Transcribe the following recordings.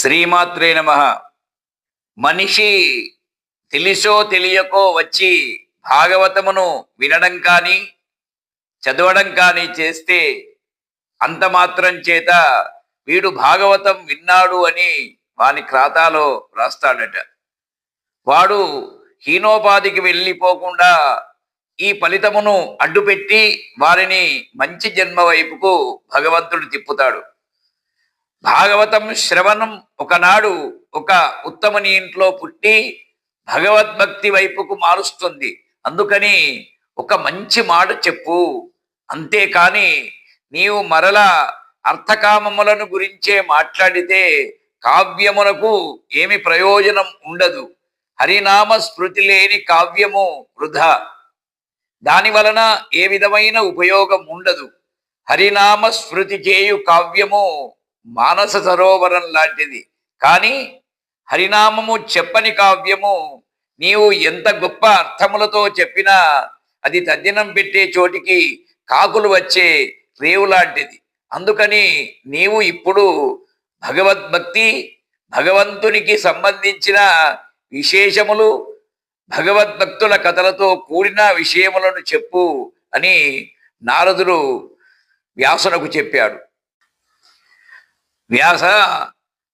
శ్రీమాత్రే నమ. మనిషి తెలిసో తెలియకో వచ్చి భాగవతమును వినడం కానీ చదవడం కానీ చేస్తే అంత మాత్రం చేత వీడు భాగవతం విన్నాడు అని వాని ఖాతాలో రాస్తాడట. వాడు హీనోపాధికి వెళ్ళిపోకుండా ఈ ఫలితమును అడ్డుపెట్టి వారిని మంచి జన్మ వైపుకు భగవంతుడు తిప్పుతాడు. భాగవతం శ్రవణం ఒకనాడు ఒక ఉత్తమని ఇంట్లో పుట్టి భగవద్భక్తి వైపుకు మారుస్తుంది. అందుకని ఒక మంచి మాట చెప్పు. అంతేకాని నీవు మరల అర్థకామములను గురించే మాట్లాడితే కావ్యమునకు ఏమి ప్రయోజనం ఉండదు. హరినామ స్మృతి లేని కావ్యము వృధా. దాని వలన ఏ విధమైన ఉపయోగం ఉండదు. హరినామ స్మృతి చేయు కావ్యము మానస సరోవరం లాంటిది. కానీ హరినామము చెప్పని కావ్యము నీవు ఎంత గొప్ప అర్థములతో చెప్పినా అది తద్దినం పెట్టే చోటికి కాకులు వచ్చే రేవు లాంటిది. అందుకని నీవు ఇప్పుడు భగవద్భక్తి భగవంతునికి సంబంధించిన విశేషములు భగవద్భక్తుల కథలతో కూడిన విషయములను చెప్పు అని నారదుడు వ్యాసునకు చెప్పాడు. వ్యాస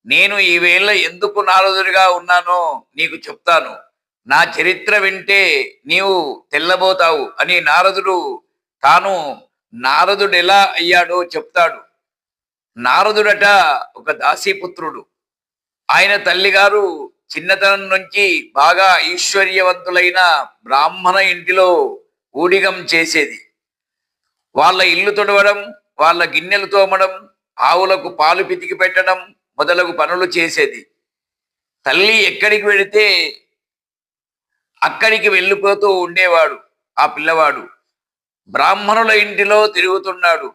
నేను ఈవేళ ఎందుకు నారదుడిగా ఉన్నానో నీకు చెప్తాను. నా చరిత్ర వింటే నీవు తెల్లబోతావు అని నారదుడు తాను నారదుడు ఎలా అయ్యాడో చెప్తాడు. నారదుడట ఒక దాసీపుత్రుడు. ఆయన తల్లిగారు చిన్నతనం నుంచి బాగా ఐశ్వర్యవంతులైన బ్రాహ్మణ ఇంటిలో ఊడిగం చేసేది. వాళ్ళ ఇల్లు తొడవడం వాళ్ళ గిన్నెలు తోమడం ఆవులకు పాలు పితికి పెట్టడం మొదలగు పనులు చేసేది. తల్లి ఎక్కడికి వెళితే అక్కడికి వెళ్ళిపోతూ ఉండేవాడు ఆ పిల్లవాడు. బ్రాహ్మణుల ఇంటిలో తిరుగుతున్నాడు.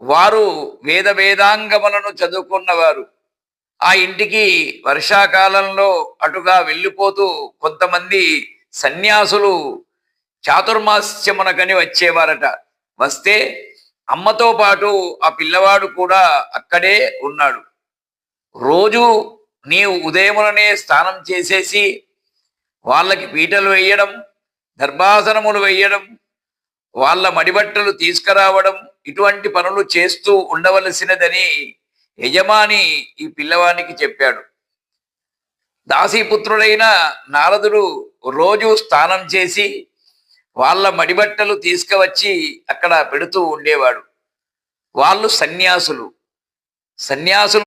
వారు వేద వేదాంగములను చదువుకున్నవారు. ఆ ఇంటికి వర్షాకాలంలో అటుగా వెళ్ళిపోతూ కొంతమంది సన్యాసులు చాతుర్మాస్యమునకని వచ్చేవారట. వస్తే అమ్మతో పాటు ఆ పిల్లవాడు కూడా అక్కడే ఉన్నాడు. రోజు నీవు ఉదయముననే స్నానం చేసేసి వాళ్ళకి పీటలు వేయడం దర్భాసనములు వేయడం వాళ్ళ మడిబట్టలు తీసుకురావడం ఇటువంటి పనులు చేస్తూ ఉండవలసినదని యజమాని ఈ పిల్లవానికి చెప్పాడు. దాసీపుత్రుడైన నారదుడు రోజు స్నానం చేసి వాళ్ళ మడిబట్టలు తీసుకువచ్చి అక్కడ పెడుతూ ఉండేవాడు. వాళ్ళు సన్యాసులు. సన్యాసులు